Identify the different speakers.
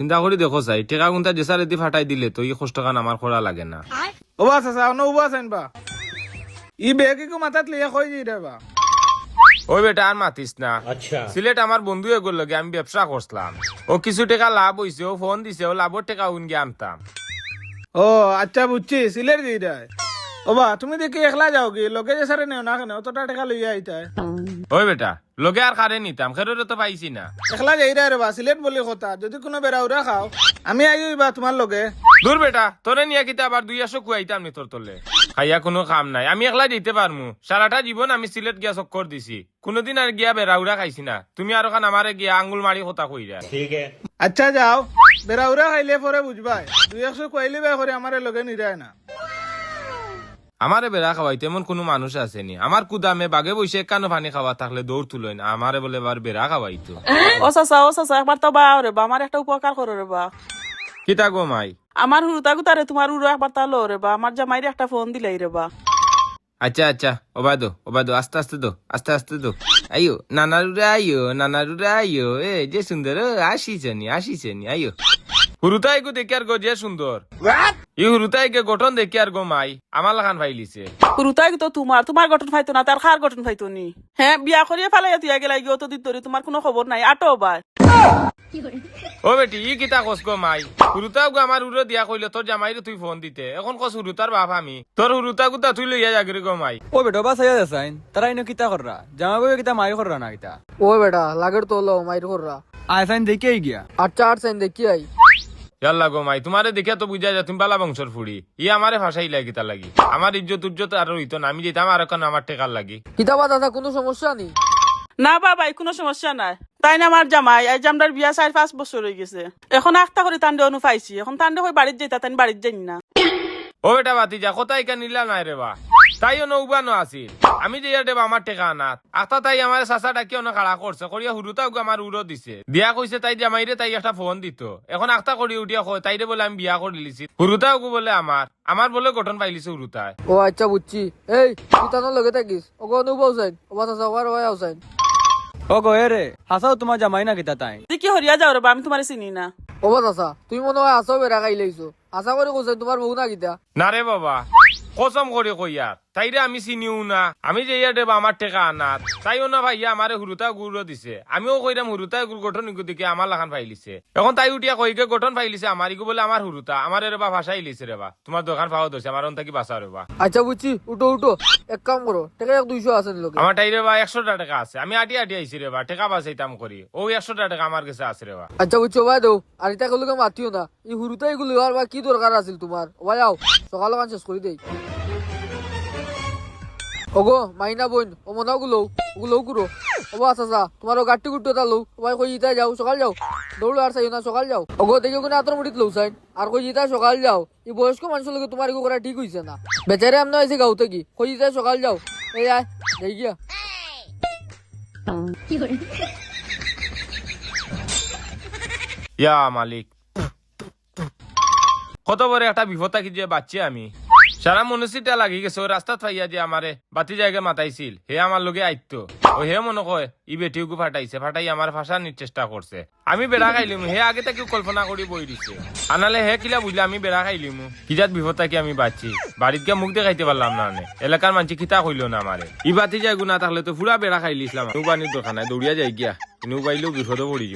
Speaker 1: চিন্তা করি দেখো চাই টেকা গুনটা যে সারে দি ফাটাই দিলে তো ই কষ্ট কান আমার করা লাগে না।
Speaker 2: ওবা চাচা অন্য উবা আছেন বা ই বেগে কো মাথাত লিয়া কই যাই রে বা।
Speaker 1: ওই বেটা আর মাতিস না। সিলেট আমার বন্ধু এগুলো লগে আমি ব্যবসা করছিলাম ও কিছু টাকা লাভ হইছে ও ফোন দিছে ও লাভের টাকা উন গিয়ে আনতাম
Speaker 2: ও আচ্ছা বুঝছি সিলেট যাই রে ওবা তুমি দেখি একলা যাও কি? লগে যে সারে নেও না কেন অতটা টাকা লইয়া আইতায়
Speaker 1: ওই বেটা লগে আর খারে নিতাম খেরোরে তো পাইছি না।
Speaker 2: একলা যাই রে বা সিলেট বলি কথা যদি কোনো বেড়াউরা খাও আমি আই বা তোমার লগে।
Speaker 1: দূর বেটা তোরে নিয়ে কিতা আবার দুই আসো কুয়াইতাম নি তোর তলে। খাইয়া কোনো কাম নাই আমি একলা দিতে পারমু সারাটা জীবন আমি সিলেট গিয়া চক্কর দিছি। কোনোদিন আর গিয়া বেড়াউরা খাইছি না। তুমি আর ওখান আমারে গিয়া আঙ্গুল মারি কথা কইরা
Speaker 2: আচ্ছা যাও। বেড়াউরা খাইলে পরে বুঝবাই। দুই একশো কইলে বে করে আমার লগে নিরায় না।
Speaker 1: আমারে বেড়া খাওয়াইতে এমন কোনো মানুষ আসেনি। আমার কুদামে বাগে বসে কানো পানি খাওয়া থাকলে দৌড় তুলই না আমারে বলে এবার বেড়া খাওয়াইতো
Speaker 3: ও চাচা ও চাচা একবার তো বা রে বা আমার একটা উপকার করো রে বা।
Speaker 1: কিতা গো মাই?
Speaker 3: আমার হুরুতা গুতারে তোমার উড়ো একবার তা লো রে বা আমার জামাইরে একটা ফোন দিলাই রে বা।
Speaker 1: আচ্ছা আচ্ছা ওবা দো ওবা দো আস্তে আস্তে দো আস্তে আস্তে দো। আইও নানারুরে আইও নানারুরে আইও এ যে সুন্দর আসিছেনি আসিছেনি আইও। হুরুতাই গো দেখি আর গো যে সুন্দর। ই হুরুতাই গে গঠন দেখি আর গো মাই আমার লাখান ফাইলিছে।
Speaker 3: হুরুতাই তো তোমার তোমার গঠন পাইতো না তার খার গঠন পাইতো নি। হ্যাঁ বিয়া করিয়ে ফেলাই তুই আগে লাগি অত দিন ধরে তোমার কোনো খবর নাই আটো বা
Speaker 1: ও বেটি ই কিতা কস গো মাই হুরুতাও গো আমার উড়ো দিয়া কইলে তোর জামাইরে তুই ফোন দিতে এখন কস হুরুতার বাপ আমি তোর হুরুতা গুতা তুই লইয়া যাগরে গো মাই।
Speaker 4: ও বেটো বা সাইয়া দেসাইন তারা ইনো কিতা কররা জামা বই কিতা মাই কররা না কিতা?
Speaker 5: ও বেটা লাগের তো লো মাইর কররা
Speaker 4: আইসাইন দেখেই গিয়া।
Speaker 5: আচ্ছা আট সাইন দেখি আই
Speaker 1: ইয়াল্লা গো মাই তোমারে দেখে তো বুঝা যায় তুমি বালা বংশর ফুড়ি। ই আমারে ফাঁসাই লাগি তা লাগি। আমার ইজ্জত উজ্জত আর হইতো না আমি যেতাম আর এখন আমার টেকার লাগি।
Speaker 5: কিতাবা দাদা কোনো সমস্যা নেই?
Speaker 3: না বাবাই কোনো সমস্যা নাই। তাই না আমার জামাই এই জামদার বিয়া চার পাঁচ বছর হয়ে গেছে। এখন আখটা করে তান্ডে অনু পাইছি এখন তান্ডে হয়ে বাড়ির যাইতা তাই বাড়ির যাই না।
Speaker 1: ও বেটা বাতি যা কোথায় কা নিলা নাই রে বা? তাইও নৌবা ন আছিল। আমি যে ইয়ার দেবা আমার টেকা আনাত। আতা তাই আমার চাচা ডাকি অনেক খাড়া করছে করিয়া হুরুতাও আমার উড়ো দিছে। বিয়া কইছে তাই যে জামাইরে তাই একটা ফোন দিত। এখন আখতা করি উঠিয়া কয় তাইরে বলে আমি বিয়া করে লিছি হুরুতাও বলে আমার আমার বলে গঠন পাইলিছে হুরুতায়
Speaker 5: ও আচ্ছা বুঝছি এই কিতানোর লগে থাকিস ওগো অনুভব হুসাইন ওবা চাচা ওবার ওয়া হুসাইন
Speaker 4: ও গো এ রে হাসাও তোমার জামাই না কিতা তাই।
Speaker 3: তুই কি হরিয়া যাও রে আমি তোমার চিনি না।
Speaker 5: ওবা চাচা তুমি মনে হয় আসো বেড়া খাই লাইছো আশা করে কোসেন তোমার বউ না কিতা
Speaker 1: না রে বাবা। কসম করে কইয়ার তাইরে আমি চিনিও না আমি যে ইয়া দেবা আমার টেকা আনাত। তাইও না ভাইয়া আমারে হুরুতা গুড়ো দিছে। আমিও কইরাম হুরুতা গুড় গঠন দিকে আমার লাখান ফাইলিছে। এখন তাই উঠিয়া কইকে গঠন ফাইলিছে আমার ইগো বলে আমার হুরুতা আমার রে বা ভাষাই লিছে রে বা। তোমার দোকান পাওয়া দোষে আমার অন্তাকি বাঁচা রে বা।
Speaker 5: আচ্ছা বুঝছি উঠো উঠো। এক কাম করো টাকা এক দুইশো আছেন লোকে
Speaker 1: আমার টাই রে বা একশোটা টাকা আছে। আমি আটি আটি আইছি বা টাকা বাঁচাইতাম করি ও একশোটা টাকা আমার কাছে আছে রে বা।
Speaker 5: আচ্ছা বুঝছ ভাই দেও আর এটা লোকে মাতিও না। এই হুরুতে এগুলো আর বা কি দরকার আছিল তোমার ওবা যাও সকাল ওখান শেষ করে দেই। ওগো মাইনা বোন ও মনে গুলো ওগুলো করো ওবা চাচা তোমার ও গাড়ি গুট্টো তা লও ওবাই কই ইতা যাও সকাল যাও। দৌড়ো আর চাইও না সকাল যাও। ওগো দেখি ওখানে আতর মুড়িত লও চাইন আর কই ইতা সকাল যাও। এই বয়স্ক মানুষের লোকে তোমার করা ঠিক হইছে না। বেচারে আমনে আইছে গাউতে কি? কই ইতা সকাল যাও। এই আয় দেই গিয়া।
Speaker 1: ইয়া মালিক। কত বড় একটা বিপদ থাকি যে বাচ্চা আমি। সারা মনসিটা লাগি গেছে ও রাস্তা থাইয়া যে আমারে বাতি জায়গা মাতাইছিল হে আমার লগে আইতো ও হে মনে কয়, ই বেটিউকে ফাটাইছে, ফাটাই আমার ফাঁসানির চেষ্টা করছে আমি বেড়া খাইলিম হে আগে থেকে কল্পনা করি বই দিছে। আনালে হে কিলা বুঝলে আমি বেড়া খাইলিম কিজাত বিপদ থাকি আমি বাঁচি বাড়িত গিয়ে মুখ দেখাইতে পারলাম না নে। এলাকার মানুষ কিতা কইলো না আমারে ই বাতি যায় গুনা থাকলে তো পুরা বেড়া খাইলিছিলাম নৌবানির দোকান নাই দৌড়িয়া যাই গিয়া। নৌবাইলেও বিপদে পড়ি